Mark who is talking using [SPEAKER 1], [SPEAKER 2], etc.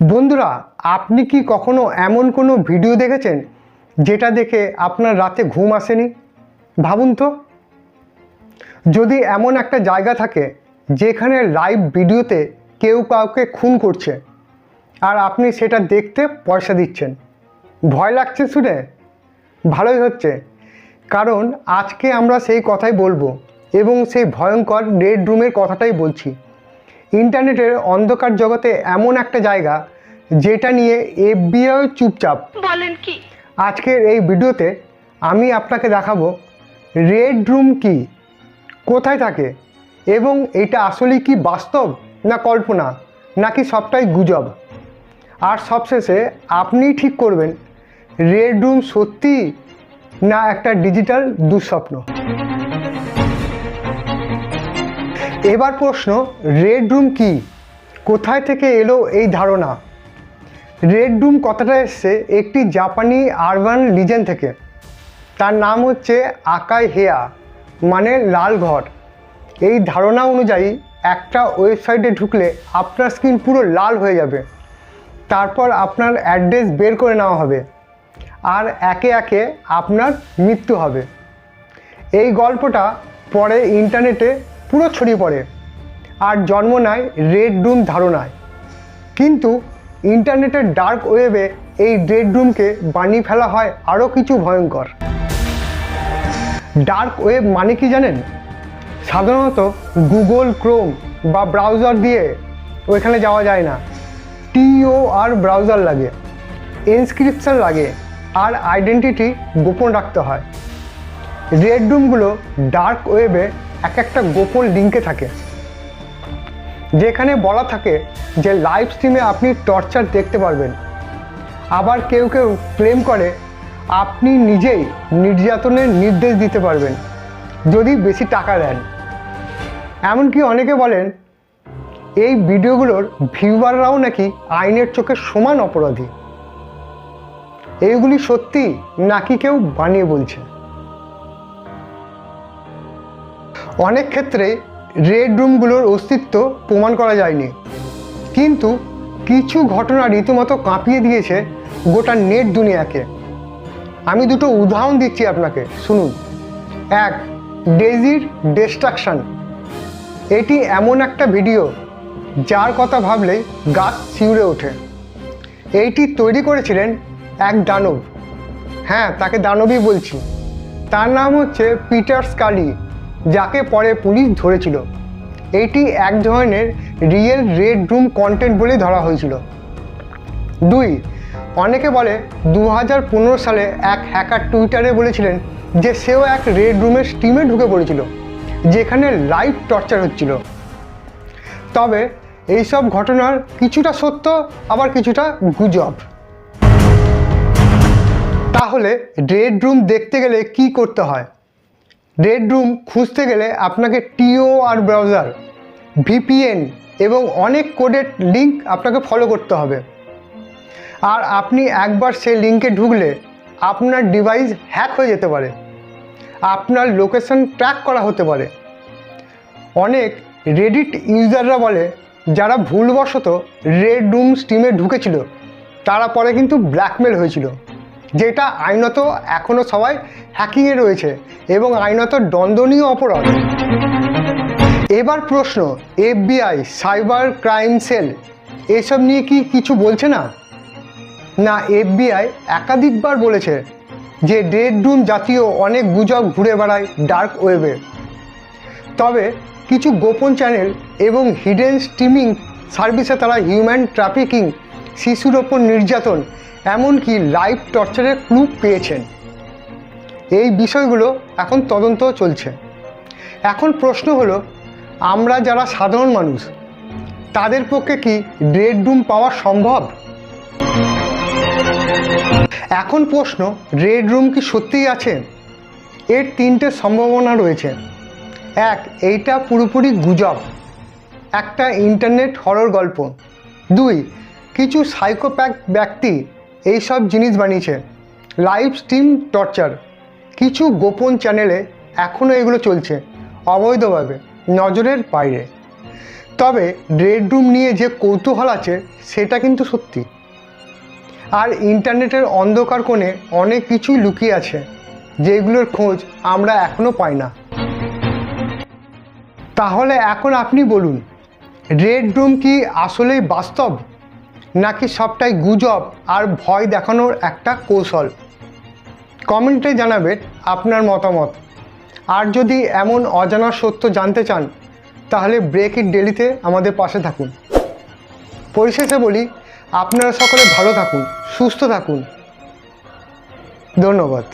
[SPEAKER 1] বন্ধুরা, আপনি কি কখনো এমন কোনো ভিডিও দেখেছেন যেটা দেখে আপনার রাতে ঘুম আসেনি? ভাবুন তো। যদি এমন একটা জায়গা থাকে যেখানে লাইভ ভিডিওতে কেউ কাউকে খুন করছে আর আপনি সেটা দেখতে পয়সা দিচ্ছেন, ভয় লাগছে শুনে? ভালোই হচ্ছে, কারণ আজকে আমরা সেই কথাই বলব এবং সেই ভয়ঙ্কর রেড রুমের কথাটাই বলছি। ইন্টারনেটের অন্ধকার জগতে এমন একটা জায়গা যেটা নিয়ে এফবিআই চুপচাপ।
[SPEAKER 2] বলেন কি?
[SPEAKER 1] আজকের এই ভিডিওতে আমি আপনাকে দেখাবো রেড রুম কি কোথায় থাকে এবং এটা আসলে কি বাস্তব না কল্পনা নাকি সবটাই গুজব। আর সবশেষে আপনিই ঠিক করবেন রেড রুম সত্যি না একটা ডিজিটাল দুঃস্বপ্ন। এবার প্রশ্ন রেড রুম কি? কোথায় থেকে এলো এই ধারণা? রেড রুম কথাটা এসছে একটি জাপানি আরবান লিজেন্ড থেকে। তার নাম হচ্ছে আকাই হেয়া মানে লাল ঘর। এই ধারণা অনুযায়ী একটা ওয়েবসাইটে ঢুকলে আপনার স্ক্রিন পুরো লাল হয়ে যাবে। তারপর আপনার অ্যাড্রেস বের করে নেওয়া হবে। আর একে একে আপনার মৃত্যু হবে। এই গল্পটা পরে ইন্টারনেটে পুরো ছড়িয়ে পড়ে। আর জন্ম নেয় রেড রুম ধারণায়। কিন্তু ইন্টারনেটের ডার্ক ওয়েবে এই রেড রুমকে বানিয়ে ফেলা হয় আরও কিছু ভয়ঙ্কর। ডার্ক ওয়েব মানে কি জানেন? সাধারণত গুগল ক্রোম বা ব্রাউজার দিয়ে ওইখানে যাওয়া যায় না। টিও আর ব্রাউজার লাগে ইনস্ক্রিপশন লাগে আর আইডেন্টিটি গোপন রাখতে হয়। রেড রুমগুলো ডার্ক ওয়েবে এক একটা গোপন লিঙ্কে থাকে। যেখানে বলা থাকে যে লাইভ স্ট্রিমে আপনি টর্চার দেখতে পারবেন। আবার কেউ কেউ ক্লেম করে আপনি নিজেই নির্যাতনের নির্দেশ দিতে পারবেন, যদি বেশি টাকা দেন। এমনকি অনেকে বলেন, এই ভিডিওগুলোর ভিউয়াররাও নাকি আইনের চোখে সমান অপরাধী। এইগুলি সত্যি নাকি কেউ বানিয়ে বলছে? অনেক ক্ষেত্রে রেড রুমগুলোর অস্তিত্ব প্রমাণ করা যায়নি। কিন্তু কিছু ঘটনা রীতিমতো কাঁপিয়ে দিয়েছে গোটা নেট দুনিয়াকে। আমি দুটো উদাহরণ দিচ্ছি আপনাকে, শুনুন। এক, ডেজির ডিস্ট্রাকশন। এটি এমন একটা ভিডিও যার কথা ভাবলে গাছ শিউরে ওঠে। এইটি তৈরি করেছিলেন এক দানব। হ্যাঁ তাকে দানবই বলছি। তার নাম হচ্ছে পিটার স্কালি। যাকে পরে পুলিশ ধরেছিল। এটি এক ধরনের রিয়েল রেড রুম কন্টেন্ট বলে ধরা হয়েছিল। দুই, অনেকে বলে দু হাজার পনেরো সালে এক হ্যাকার টুইটারে বলেছিলেন যে সেও এক রেড রুমের স্টিমে ঢুকে পড়েছিল, যেখানে লাইভ টর্চার হচ্ছিল। তবে এইসব ঘটনার কিছুটা সত্য, আবার কিছুটা গুজব। তাহলে রেড রুম দেখতে গেলে কি করতে হয়? রেড রুম খুঁজতে গেলে আপনাকে টিও আর ব্রাউজার ভিপিএন এবং অনেক কোডের লিঙ্ক আপনাকে ফলো করতে হবে। আর আপনি একবার সেই লিঙ্কে ঢুকলে আপনার ডিভাইস হ্যাক হয়ে যেতে পারে। আপনার লোকেশন ট্র্যাক করা হতে পারে। অনেক রেডিট ইউজাররা বলে, যারা ভুলবশত রেড রুম স্টিমে ঢুকেছিল, তারা পরে কিন্তু ব্ল্যাকমেল হয়েছিল। যেটা আইনত এখনও সবাই হ্যাকিংয়ে রয়েছে এবং আইনত দণ্ডনীয় অপরাধ। এবার প্রশ্ন এফবিআই সাইবার ক্রাইম সেল এসব নিয়ে কি কিছু বলছে না? না এফবিআই একাধিকবার বলেছে যে ডেড রুম জাতীয় অনেক গুজব ঘুরে বেড়ায় ডার্ক ওয়েবে তবে কিছু গোপন চ্যানেল এবং হিডেন স্ট্রিমিং সার্ভিসে তারা হিউম্যান ট্রাফিকিং শিশুর ওপর নির্যাতন এমনকি লাইভ টর্চারের ক্লু পেয়েছেন। এই বিষয়গুলো এখন তদন্ত চলছে। এখন প্রশ্ন হলো, আমরা যারা সাধারণ মানুষ, তাদের পক্ষে কি রেড রুম পাওয়া সম্ভব? এখন প্রশ্ন, রেড রুম কি সত্যিই আছে? এর তিনটে সম্ভাবনা রয়েছে। এক, এইটা পুরোপুরি গুজব। একটা ইন্টারনেট হরর গল্প। দুই, কিছু সাইকোপ্যাক ব্যক্তি এইসব জিনিস বানিয়েছে। Live stream torture. কিছু গোপন চ্যানেলে এখনও এগুলো চলছে, অবৈধভাবে, নজরের বাইরে। তবে রেড রুম নিয়ে যে কৌতূহল আছে, সেটা কিন্তু সত্যি। আর ইন্টারনেটের অন্ধকার কোণে অনেক কিছুই লুকিয়ে আছে, যেগুলোর খোঁজ আমরা এখনও পাই না। তাহলে এখন আপনি বলুন রেড রুম কি আসলেই বাস্তব? নাকি সবটাই গুজব আর ভয় দেখানোর একটা কৌশল? কমেন্টে জানাবেন আপনার মতামত। আর যদি এমন অজানা সত্য জানতে চান, তাহলে ব্রেক ইট ডেলিতে আমাদের পাশে থাকুন। পরিশেষে বলি, আপনারা সকলে ভালো থাকুন, সুস্থ থাকুন। ধন্যবাদ।